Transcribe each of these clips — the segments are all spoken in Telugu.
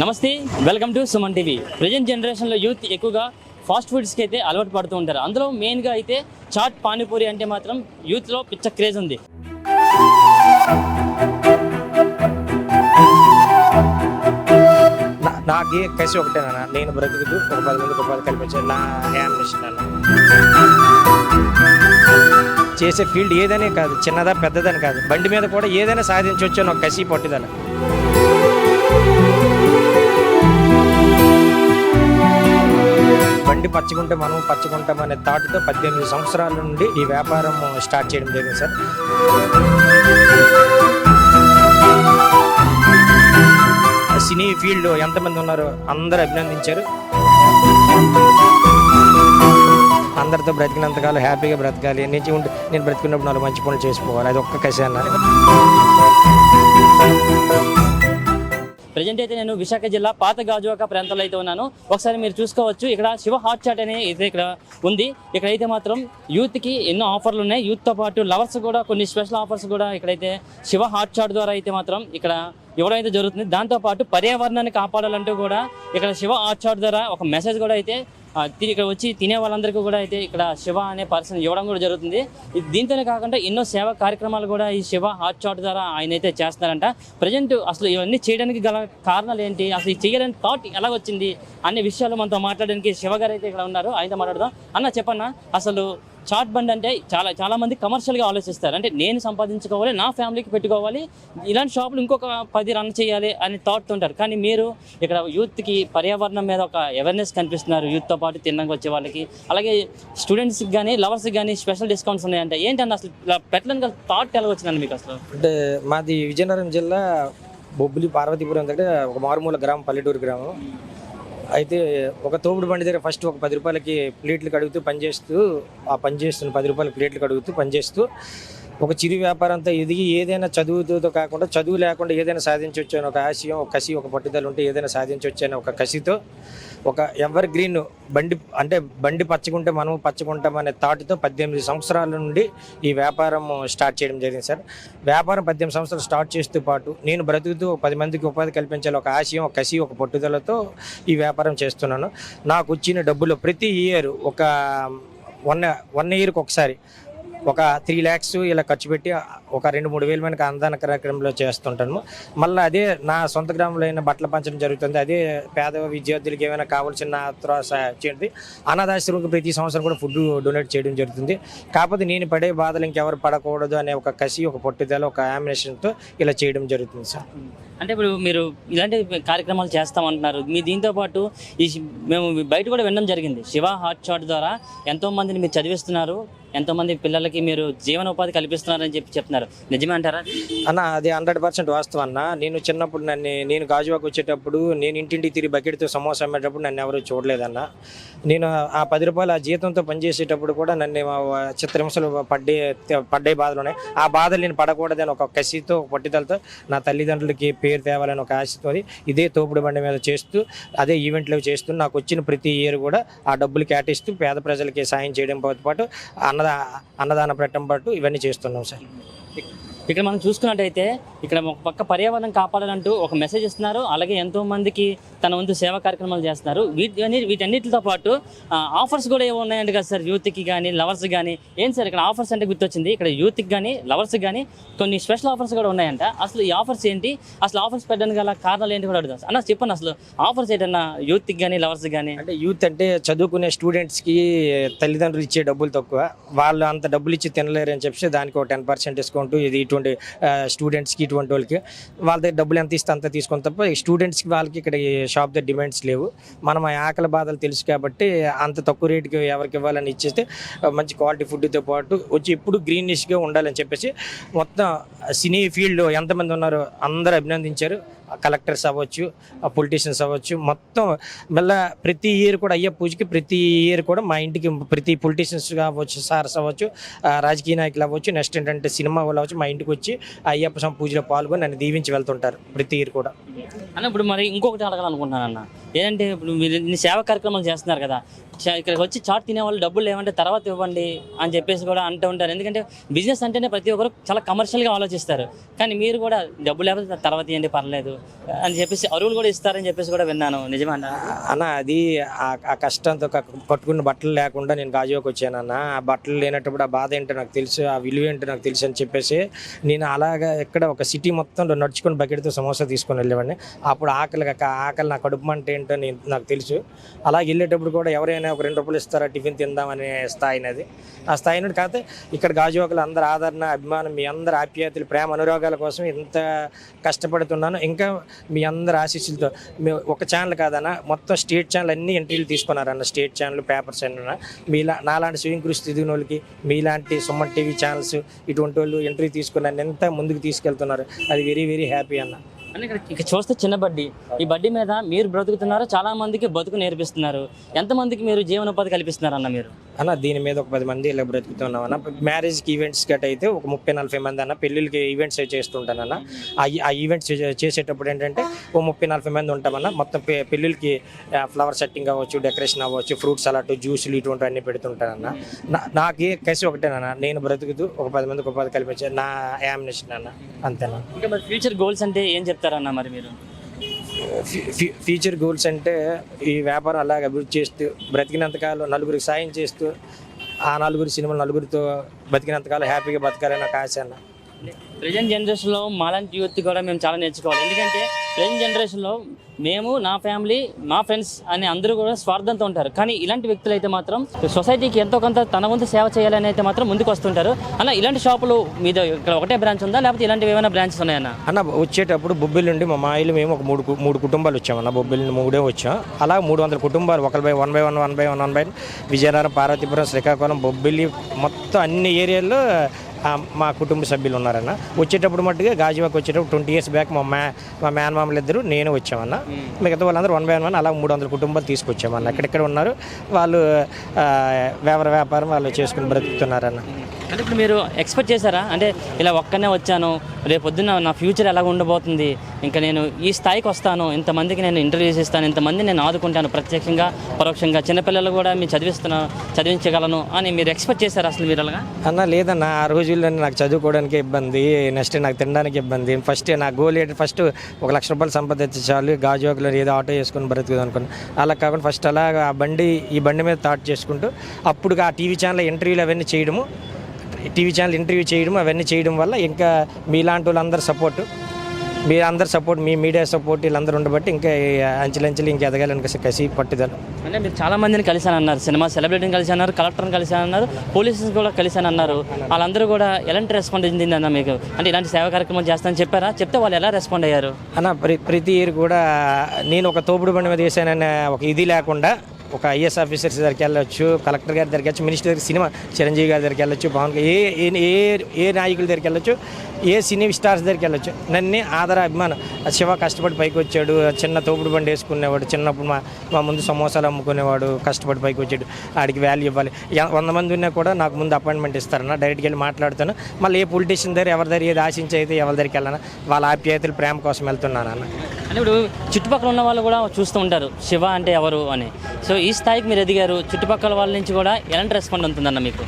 నమస్తే welcome to Suman TV. Present జనరేషన్లో యూత్ ఎక్కువగా ఫాస్ట్ ఫుడ్స్కి అయితే అలవాటు పడుతూ ఉంటారు. అందులో మెయిన్గా అయితే చాట్ పానీపూరి అంటే మాత్రం యూత్లో పిచ్చ క్రేజ్ ఉంది. నాకు ఏ కసి ఒకటేనా నేను బ్రతుకుతూ ఒక పది మంది గొప్ప కల్పించాను నా యామినేషన్ అన్న చేసే ఫీల్డ్ ఏదనే కాదు చిన్నదా పెద్దదని కాదు. బండి మీద కూడా ఏదైనా సాధించవచ్చు అని ఒక కసి పట్టుదల. బండి పచ్చకుంటే మనం పచ్చకుంటాం అనే థాట్తో పద్దెనిమిది సంవత్సరాల నుండి ఈ వ్యాపారం స్టార్ట్ చేయడం జరిగింది సార్. సినీ ఫీల్డ్లో ఎంతమంది ఉన్నారో అందరూ అభినందించారు. అందరితో బ్రతికినంతకాలం హ్యాపీగా బ్రతకాలి. నుంచి ఉంటే నేను బ్రతికున్నప్పుడు నాలుగు మంచి పనులు చేసుకోవాలి. అది ఒక్క కసి అన్నారు ప్రజెంట్ అయితే నేను విశాఖ జిల్లా పాత గాజువాక ప్రాంతంలో అయితే ఉన్నాను. ఒకసారి మీరు చూసుకోవచ్చు ఇక్కడ శివ హాట్ చాట్ అనేది అయితే ఇక్కడ ఉంది. ఇక్కడైతే మాత్రం యూత్కి ఎన్నో ఆఫర్లు ఉన్నాయి. యూత్తో పాటు లవర్స్ కూడా కొన్ని స్పెషల్ ఆఫర్స్ కూడా ఇక్కడైతే శివ హాట్ చాట్ ద్వారా అయితే మాత్రం ఇక్కడ ఇవ్వడం అయితే జరుగుతుంది. దాంతోపాటు పర్యావరణాన్ని కాపాడాలంటూ కూడా ఇక్కడ శివ హాట్ చాట్ ద్వారా ఒక మెసేజ్ కూడా అయితే ఇక్కడ వచ్చి తినే వాళ్ళందరికీ కూడా అయితే ఇక్కడ శివ అనే పర్సన్ ఇవ్వడం కూడా జరుగుతుంది. దీంతోనే కాకుండా ఎన్నో సేవా కార్యక్రమాలు కూడా ఈ శివ హాట్ చాట్ ద్వారా ఆయన అయితే చేస్తున్నారంట. ప్రజెంట్ అసలు ఇవన్నీ చేయడానికి గల కారణాలు ఏంటి? అసలు చేయాలని థాట్ ఎలా వచ్చింది? అనే విషయాలు మనతో మాట్లాడడానికి శివ గారు అయితే ఇక్కడ ఉన్నారు. ఆయనతో మాట్లాడదాం. అన్న చెప్పన్న? అసలు చాట్ బండ్ అంటే చాలా చాలామంది కమర్షియల్గా ఆలోచిస్తారు. అంటే నేను సంపాదించుకోవాలి నా ఫ్యామిలీకి పెట్టుకోవాలి ఇలాంటి షాపులు ఇంకొక పది రన్ చేయాలి అని థాట్ ఉంటారు. కానీ మీరు ఇక్కడ యూత్కి పర్యావరణం మీద ఒక అవేర్నెస్ కనిపిస్తున్నారు. యూత్తో పాటు తినడానికి వచ్చే వాళ్ళకి. అలాగే స్టూడెంట్స్కి కానీ లవర్స్కి కానీ స్పెషల్ డిస్కౌంట్స్ ఉన్నాయంటే ఏంటంటే అసలు ఇలా పెట్టడానికి థాట్ ఎలా వచ్చిందండి మీకు అసలు? అంటే మాది విజయనగరం జిల్లా బొబ్బిలి పార్వతీపురం దగ్గర ఒక మారుమూల గ్రామం పల్లెటూరు గ్రామం. అయితే ఒక తోపుడు బండి దగ్గర ఫస్ట్ ఒక పది రూపాయలకి ప్లేట్లు కడుగుతూ పనిచేస్తూ ఆ పని చేస్తున్న పది రూపాయల ప్లేట్లు కడుగుతూ పనిచేస్తూ ఒక చిరు వ్యాపారంతో ఎదిగి ఏదైనా చదువుతో కాకుండా చదువు లేకుండా ఏదైనా సాధించవచ్చు అని ఒక ఆశయం ఒక కసి ఒక పట్టుదల ఉంటే ఏదైనా సాధించవచ్చు అని ఒక కసితో ఒక ఎవర్ గ్రీన్ బండి అంటే బండి పచ్చకుంటే మనం పచ్చకుంటాం అనే థాట్తో పద్దెనిమిది సంవత్సరాల నుండి ఈ వ్యాపారం స్టార్ట్ చేయడం జరిగింది సార్. వ్యాపారం పద్దెనిమిది సంవత్సరాలు స్టార్ట్ చేస్తూ పాటు నేను బ్రతుకుతూ పది మందికి ఉపాధి కల్పించాలి ఒక ఆశయం ఒక కసి ఒక పట్టుదలతో ఈ వ్యాపారం చేస్తున్నాను. నాకు వచ్చిన డబ్బులు ప్రతి ఇయర్ ఒక వన్ వన్ ఇయర్కి ఒకసారి ఒక త్రీ ల్యాక్స్ ఇలా ఖర్చు పెట్టి ఒక రెండు మూడు వేల మందికి అన్నదాన కార్యక్రమంలో చేస్తుంటాను మళ్ళీ అదే నా సొంత గ్రామంలో అయిన బట్టలు పంచడం జరుగుతుంది. అదే పేద విద్యార్థులకి ఏమైనా కావాల్సిన చేయండి. అనాథాశ్రమకు ప్రతి సంవత్సరం కూడా ఫుడ్ డొనేట్ చేయడం జరుగుతుంది. కాకపోతే నేను పడే బాధలు ఇంకెవరు పడకూడదు అనే ఒక కసి ఒక పట్టుదల ఒక ఆమినేషన్తో ఇలా చేయడం జరుగుతుంది సార్. అంటే ఇప్పుడు మీరు ఇలాంటి కార్యక్రమాలు చేస్తామంటున్నారు. మీ దీంతో పాటు ఈ మేము బయట కూడా వినడం జరిగింది. శివ హాట్ షాట్ ద్వారా ఎంతో మందిని మీరు చదివిస్తున్నారు. ఎంతోమంది పిల్లలకి మీరు జీవనోపాధి కల్పిస్తున్నారని చెప్పి చెప్తున్నారు. నిజమే అంటారా? అన్న అది హండ్రెడ్ పర్సెంట్ వాస్తవం అన్న. నేను చిన్నప్పుడు నన్ను నేను గాజువాకు వచ్చేటప్పుడు నేను ఇంటింటికి తిరిగి బకెట్తో సమోసా అమ్మేటప్పుడు నన్ను ఎవరు చూడలేదన్న. నేను ఆ పది రూపాయలు ఆ జీతంతో పనిచేసేటప్పుడు కూడా నన్ను మా చిత్రహింసలు పడ్డే పడ్డే బాధలు ఉన్నాయి. ఆ బాధలు నేను పడకూడదని ఒక కసితో పట్టుదలతో నా తల్లిదండ్రులకి పేరు తేవాలని ఒక ఆశతో ఇదే తోపుడు బండి మీద చేస్తూ అదే ఈవెంట్లు చేస్తూ నాకు వచ్చిన ప్రతి ఇయర్ కూడా ఆ డబ్బులు కేటాయిస్తూ పేద ప్రజలకి సాయం చేయడంతో పాటు అన్నదా అన్నదాన పెట్టడం పాటు ఇవన్నీ చేస్తున్నాం సార్. ఇక్కడ మనం చూసుకున్నట్టయితే ఇక్కడ ఒక పక్క పర్యావరణం కాపాడాలంటూ ఒక మెసేజ్ ఇస్తున్నారు. అలాగే ఎంతో మందికి తన వంతు సేవా కార్యక్రమాలు చేస్తున్నారు. వీటి వీటన్నిటితో పాటు ఆఫర్స్ కూడా ఏమో ఉన్నాయండి కదా సార్. యూత్కి కానీ లవర్స్ కానీ ఏం సార్ ఇక్కడ ఆఫర్స్ అంటే గుర్తొచ్చింది? ఇక్కడ యూత్కి కానీ లవర్స్కి కానీ కొన్ని స్పెషల్ ఆఫర్స్ కూడా ఉన్నాయంట. అసలు ఈ ఆఫర్స్ ఏంటి? అసలు ఆఫర్స్ పెట్టడానికి గల కారణాలు ఏంటి కూడా అడుగుతాం అన్న చెప్పండి అసలు ఆఫర్స్ ఏంటన్నా యూత్కి కానీ లవర్స్ కానీ అంటే యూత్ అంటే చదువుకునే స్టూడెంట్స్కి తల్లిదండ్రులు ఇచ్చే డబ్బులు తక్కువ. వాళ్ళు అంత డబ్బులు ఇచ్చి తినలేరు అని చెప్పి దానికి ఒక టెన్ పర్సెంట్ డిస్కౌంట్ ఇది ఇటువంటి స్టూడెంట్స్కి ఇటువంటి వాళ్ళకి. వాళ్ళ దగ్గర డబ్బులు ఎంత ఇస్తే అంత తీసుకొని తప్ప స్టూడెంట్స్కి వాళ్ళకి ఇక్కడ ఈ షాప్ దగ్గర డిమాండ్స్ లేవు. మనం ఆ ఆకలి బాధలు తెలుసు కాబట్టి అంత తక్కువ రేటుకి ఎవరికి ఇవ్వాలని ఇచ్చేస్తే మంచి క్వాలిటీ ఫుడ్తో పాటు వచ్చి ఎప్పుడు గ్రీనిష్గా ఉండాలని చెప్పేసి మొత్తం సినీ ఫీల్డ్లో ఎంతమంది ఉన్నారో అందరూ అభినందించారు. కలెక్టర్స్ అవ్వచ్చు పొలిటీషియన్స్ అవ్వచ్చు మొత్తం మళ్ళీ ప్రతి ఇయర్ కూడా అయ్యే పూజకి ప్రతి ఇయర్ కూడా మా ఇంటికి ప్రతి పొలిటీషియన్స్ అవ్వచ్చు సార్స్ అవ్వచ్చు ఆ, రాజకీయ నాయకులు అవ్వచ్చు నెక్స్ట్ ఏంటంటే సినిమా వాళ్ళు అవ్వచ్చు మా ఇంటికి వచ్చి అయ్యప్ప స్వామి పూజలో పాల్గొని నన్ను దీవించి వెళ్తుంటారు ప్రతి ఇయర్ కూడా. అన్న ఇప్పుడు మరి ఇంకొకటి అడగాలనుకుంటున్నాను అన్న ఏంటంటే ఇప్పుడు మీరు సేవా కార్యక్రమాలు చేస్తున్నారు కదా ఇక్కడికి వచ్చి చాట్ తినే వాళ్ళు డబ్బులు లేవంటే తర్వాత ఇవ్వండి అని చెప్పేసి కూడా అంటూ ఉంటారు. ఎందుకంటే బిజినెస్ అంటేనే ప్రతి ఒక్కరు చాలా కమర్షియల్గా ఆలోచిస్తారు. కానీ మీరు కూడా డబ్బులు లేకపోతే తర్వాత ఇవ్వండి పర్లేదు అని చెప్పేసి అరువులు కూడా ఇస్తారని చెప్పేసి కూడా విన్నాను. నిజమే అన్న అన్న అది ఆ- ఆ కష్టంతో క- కట్టుకున్న బట్టలు లేకుండా నేను గాజువాకి వచ్చానన్న ఆ బట్టలు లేనప్పుడు ఆ బాధ ఏంటో నాకు తెలుసు ఆ విలువ ఏంటో నాకు తెలుసు అని చెప్పేసి నేను అలాగా ఎక్కడ ఒక సిటీ మొత్తం నడుచుకొని బకెట్తో సమోసా తీసుకొని వెళ్ళేవాడిని. అప్పుడు ఆకలి కాక ఆకలి నా కడుపు మంట ఏంటో నేను నాకు తెలుసు. అలాగే వెళ్ళేటప్పుడు కూడా ఎవరైనా ఒక రెండు రూపాయలు ఇస్తారా టిఫిన్ తిందామనే స్థాయి అది ఆ స్థాయి నుండి కాకపోతే ఇక్కడ గాజువాకలు అందరి ఆదరణ అభిమానం మీ అందరి ఆప్యాయతలు ప్రేమ అనురాగాల కోసం ఇంత కష్టపడుతున్నాను. ఇంకా మీ అందరి ఆశీస్సులతో మీ ఒక ఛానల్ కాదన్న మొత్తం స్టేట్ ఛానల్ అన్ని ఎంట్రీలు తీసుకున్నారన్న స్టేట్ ఛానల్ పేపర్స్ అన్న మీలా నాలాంటి స్వింగ్ కృషి తిరిగిన వాళ్ళకి మీలాంటి సుమన్ టీవీ ఛానల్స్ ఇటువంటి వాళ్ళు ఎంట్రీ తీసుకుని ఎంత ముందుకు తీసుకెళ్తున్నారు. అది వెరీ వెరీ హ్యాపీ అన్న. ఇక ఇక్కడ చూస్తే చిన్న బడ్డీ. ఈ బడ్డీ మీద మీరు బ్రతుకుతున్నారు చాలా మందికి బతుకు నేర్పిస్తున్నారు. ఎంతమందికి మీరు జీవనోపాధి కల్పిస్తున్నారు అన్న మీరు? అన్న దీని మీద ఒక పది మంది ఇలా బ్రతుకుతున్నాం అన్న. మ్యారేజ్కి ఈవెంట్స్ గట్ అయితే ఒక ముప్పై నలభై మంది అన్న పెళ్ళిళ్ళకి ఈవెంట్స్ చేస్తుంటానన్న ఆ ఆ ఈవెంట్స్ చేసేటప్పుడు ఏంటంటే ఓ ముప్పై నలభై మంది ఉంటామన్న మొత్తం పెళ్ళికి పెళ్ళిళ్ళకి ఫ్లవర్ సెట్టింగ్ అవ్వచ్చు డెకరేషన్ అవ్వచ్చు ఫ్రూట్స్ అలాంటి జ్యూసులు ఇటువంటి అన్ని పెడుతుంటానన్న నా- నాకు కసి ఒకటేనన్న నేను బ్రతుకుతూ ఒక పది మందికి ఉపాధి కల్పించే నా యామినేషన్ అన్న. అంతేనా? ఇంకా మరి ఫ్యూచర్ గోల్స్ అంటే ఏం చెప్తారన్న మరి మీరు? ఫ్యూచర్ గోల్స్ అంటే ఈ వ్యాపారం అలాగే అభివృద్ధి చేస్తూ బ్రతికినంతకాలం నలుగురికి సాయం చేస్తూ ఆ నలుగురి సినిమాలు నలుగురితో బతికినంతకాలం హ్యాపీగా బతకాలని నాకు ఆశ అన్న. ప్రజెంట్ జనరేషన్లో మాలాంటి యూత్ కూడా మేము చాలా నేర్చుకోవాలి. ఎందుకంటే ప్రజెంట్ జనరేషన్లో మేము నా ఫ్యామిలీ మా ఫ్రెండ్స్ అని అందరూ కూడా స్వార్థంతో ఉంటారు. కానీ ఇలాంటి వ్యక్తులు అయితే మాత్రం సొసైటీకి ఎంతో కొంత తన వంతు సేవ చేయాలని అయితే మాత్రం ముందుకు వస్తుంటారు. అన్న ఇలాంటి షాపులు మీద ఇక్కడ ఒకటే బ్రాంచ్ ఉందా? లేకపోతే ఇలాంటివి ఏమైనా బ్రాంచెస్ ఉన్నాయన్న? అన్న వచ్చేటప్పుడు బొబ్బిలి నుండి మా మాయిలు మేము ఒక మూడు మూడు కుటుంబాలు వచ్చామన్న బొబ్బిల్ నుండి మూడే వచ్చాం. అలా మూడు వందల కుటుంబాలు ఒక by one by one one by one one by Vizianagaram Parvathipuram Srikakulam Bobbili మొత్తం అన్ని ఏరియాల్లో మా కుటుంబ సభ్యులు ఉన్నారన్న. వచ్చేటప్పుడు మట్టుగా గాజువాకి వచ్చేటప్పుడు ట్వంటీ ఇయర్స్ బ్యాక్ మా మ్యా మా మేనమామలు ఇద్దరు నేను వచ్చామన్న. మిగతా వాళ్ళందరూ వన్ బై వన్ అలా మూడు వందల కుటుంబాలు తీసుకొచ్చామన్న. ఎక్కడెక్కడ ఉన్నారు? వాళ్ళు వ్యాపార వ్యాపారం వాళ్ళు చేసుకుని బ్రతుకుతున్నారన్న. అంటే ఇప్పుడు మీరు ఎక్స్పెక్ట్ చేశారా? అంటే ఇలా ఒక్కనే వచ్చాను రేపు పొద్దున్న నా ఫ్యూచర్ ఎలా ఉండబోతుంది ఇంకా నేను ఈ స్థాయికి వస్తాను ఇంతమందికి నేను ఇంటర్వ్యూస్ ఇస్తాను ఇంతమంది నేను ఆదుకుంటాను ప్రత్యక్షంగా పరోక్షంగా చిన్నపిల్లలు కూడా మీరు చదివిస్తున్నా చదివించగలను అని మీరు ఎక్స్పెక్ట్ చేశారు అసలు మీరు అలాగా? అన్న లేదన్న ఆ రోజుల్లో నాకు చదువుకోవడానికి ఇబ్బంది నెక్స్ట్ నాకు తినడానికి ఇబ్బంది ఫస్ట్ నా గోల్ ఏంటి ఫస్ట్ ఒక లక్ష రూపాయలు సంపాదించి చాలు గాజువాకులో ఏదో ఆటో చేసుకుని బ్రతుకుదాం అనుకున్నాను అలా కాకుండా ఫస్ట్ అలా ఆ బండి ఈ బండి మీద థాట్ చేసుకుంటూ అప్పుడు ఆ టీవీ ఛానల్ ఇంటర్వ్యూలు అవన్నీ చేయడము టీవీ ఛానల్ ఇంటర్వ్యూ చేయడం అవన్నీ చేయడం వల్ల ఇంకా మీలాంటి వాళ్ళందరూ సపోర్టు మీరందరు సపోర్ట్ మీ మీడియా సపోర్ట్ వీళ్ళందరూ ఉండబట్టి ఇంకా అంచెలంచెలు ఇంకా ఎదగాలని కసి- కసి పట్టుదల. అంటే మీరు చాలా మందిని కలిసాను అన్నారు. సినిమా సెలబ్రిటీని కలిసి అన్నారు కలెక్టర్ని కలిసి అన్నారు పోలీసులు కూడా కలిసాను అన్నారు. వాళ్ళందరూ కూడా ఎలాంటి రెస్పాండ్ అయిందన్న మీకు? అంటే ఇలాంటి సేవా కార్యక్రమం చేస్తానని చెప్పారా? చెప్తే వాళ్ళు ఎలా రెస్పాండ్ అయ్యారు? అన్న ప్ర ప్రతి ఇయర్ కూడా నేను ఒక తోపుడు బండి మీద వేసాననే ఒక ఇది లేకుండా ఒక ఐఎస్ ఆఫీసర్స్ దగ్గరికి వెళ్ళొచ్చు కలెక్టర్ గారి దగ్గరికి వెళ్ళచ్చు మినిస్టర్ దగ్గర సినిమా చిరంజీవి గారి దగ్గరికి వెళ్ళొచ్చు పవన్ ఏ ఏ- ఏ ఏ నాయకుల దగ్గరికి వెళ్ళొచ్చు ఏ సినీ స్టార్స్ దగ్గరికి వెళ్ళొచ్చు. నన్ను ఆదర అభిమానం. ఆ శివ కష్టపడి పైకి వచ్చాడు చిన్న తోపుడు బండి వేసుకునేవాడు చిన్నప్పుడు మా మా ముందు సమోసాలు అమ్ముకునేవాడు కష్టపడి పైకి వచ్చాడు. ఆడికి వాల్యూ ఇవ్వాలి. వంద మంది ఉన్నా కూడా నాకు ముందు అపాయింట్మెంట్ ఇస్తారన్న డైరెక్ట్కి వెళ్ళి మాట్లాడుతాను. మళ్ళీ ఏ పొలిటీషియన్ దగ్గర ఎవరి దగ్గర ఏది ఆశించి అయితే ఎవరి దగ్గరికి వెళ్ళాను వాళ్ళ ఆప్యాయతలు ప్రేమ కోసం వెళ్తున్నాను అన్న. అంటే ఇప్పుడు చుట్టుపక్కల ఉన్న వాళ్ళు కూడా చూస్తూ ఉంటారు శివ అంటే ఎవరు అని. సో ఈ స్థాయికి మీరు ఎదిగారు చుట్టుపక్కల వాళ్ళ నుంచి కూడా ఎలాంటి రెస్పాండ్ ఉంటుందన్న మీకు?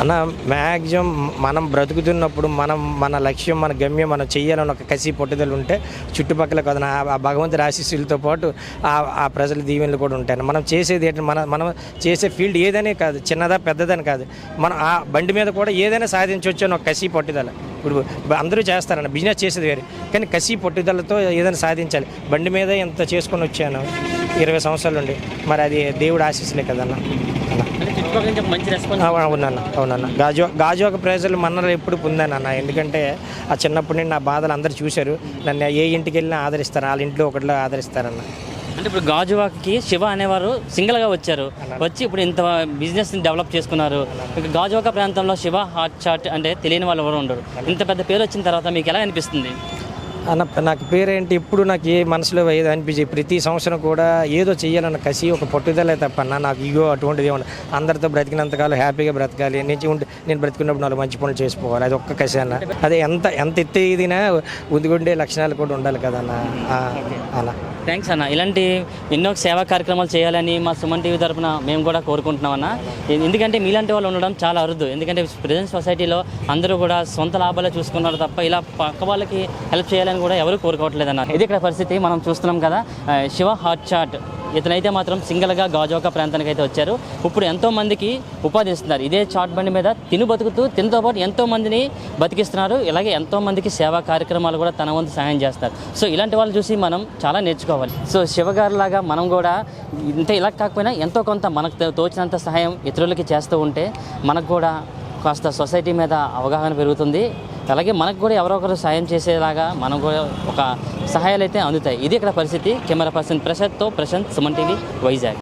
అన్న మ్యాక్సిమం మనం బ్రతుకుతున్నప్పుడు మనం మన లక్ష్యం మన గమ్యం మనం చెయ్యాలని ఒక కసి పట్టుదల ఉంటే చుట్టుపక్కల కదా ఆ- భగవంతుడి ఆశీస్సులతో పాటు ఆ ఆ ప్రజల దీవెనలు కూడా ఉంటాయి. మనం చేసేది ఏంటంటే మన మనం చేసే ఫీల్డ్ ఏదనే కాదు చిన్నదా పెద్దదని కాదు. మనం ఆ బండి మీద కూడా ఏదైనా సాధించవచ్చు అని ఒక కసి పట్టుదల. ఇప్పుడు అందరూ చేస్తారన్న బిజినెస్ చేసేది వేరే. కానీ కసి పట్టుదలతో ఏదైనా సాధించాలి. బండి మీద ఎంత చేసుకొని వచ్చాను. ఇరవై సంవత్సరాల నుండి మరి అది దేవుడు ఆశీస్సులే కదన్న. అవునన్న అవునన్న. గాజు గాజువాక ప్రజలు మన్నలు ఎప్పుడు పొందానన్న. ఎందుకంటే ఆ చిన్నప్పటి నుండి నా బాధలు అందరూ చూశారు. నన్ను ఏ ఇంటికి వెళ్ళినా ఆదరిస్తారు. వాళ్ళ ఇంట్లో ఒకటిలో ఆదరిస్తారన్న. అంటే ఇప్పుడు గాజువాకకి శివ అనేవారు సింగిల్గా వచ్చారు. వచ్చి ఇప్పుడు ఇంత బిజినెస్ డెవలప్ చేసుకున్నారు. ఇక గాజువాక ప్రాంతంలో శివ హాట్ చాట్ అంటే తెలియని వాళ్ళు ఎవరు ఉండరు. ఇంత పెద్ద పేరు వచ్చిన తర్వాత మీకు ఎలా అనిపిస్తుంది? అన్న నాకు పేరేంటి ఇప్పుడు నాకు ఏ మనసులో ఏదో అనిపించి ప్రతి సంవత్సరం కూడా ఏదో చెయ్యాలన్న కసి ఒక పట్టుదలే తప్పన్న నాకు ఇగో అటువంటిది ఏమన్నా అందరితో బ్రతికినంతకాలం హ్యాపీగా బ్రతకాలి నేను ఉండి నేను బ్రతికున్నప్పుడు నాలుగు మంచి పనులు చేసుకోవాలి అది ఒక్క కసి అన్న. అదే ఎంత ఎంత ఎత్తేదినా ఉందిగుండే లక్షణాలు కూడా ఉండాలి కదన్న అలా. థ్యాంక్స్ అన్న ఇలాంటి ఎన్నో సేవా కార్యక్రమాలు చేయాలని మా సుమన్ టీవీ తరపున మేము కూడా కోరుకుంటున్నాం అన్న. ఎందుకంటే మీలాంటి వాళ్ళు ఉండడం చాలా అరుదు ఎందుకంటే ప్రజెంట్ సొసైటీలో అందరూ కూడా సొంత లాభాలే చూసుకున్నారు తప్ప ఇలా పక్క వాళ్ళకి హెల్ప్ చేయాలని కూడా ఎవరు కోరుకోవట్లేదు అన్న ఇది ఇక్కడ పరిస్థితి మనం చూస్తున్నాం కదా శివ హాట్ చాట్. ఇతనైతే మాత్రం సింగిల్గా గాజోకా ప్రాంతానికి అయితే వచ్చారు. ఇప్పుడు ఎంతోమందికి ఉపాధి ఇస్తున్నారు. ఇదే చాట్ బండి మీద తిను బతుకుతూ తినతో పాటు ఎంతోమందిని బతికిస్తున్నారు. ఇలాగే ఎంతోమందికి సేవా కార్యక్రమాలు కూడా తన వంతు సహాయం చేస్తారు. సో ఇలాంటి వాళ్ళు చూసి మనం చాలా నేర్చుకోవాలి. సో శివగారు లాగా మనం కూడా ఇంత ఇలా కాకపోయినా ఎంతో కొంత మనకు తోచినంత సహాయం ఇతరులకి చేస్తూ ఉంటే మనకు కూడా కాస్త సొసైటీ మీద అవగాహన పెరుగుతుంది. అలాగే మనకు కూడా ఎవరో ఒకరు సాయం చేసేలాగా మనం కూడా ఒక సహాయాలు అయితే అందుతాయి. ఇది ఇక్కడ పరిస్థితి. కెమెరా పర్సన్ ప్రశాంత్తో ప్రశాంత్ సుమన్ టీవీ వైజాగ్.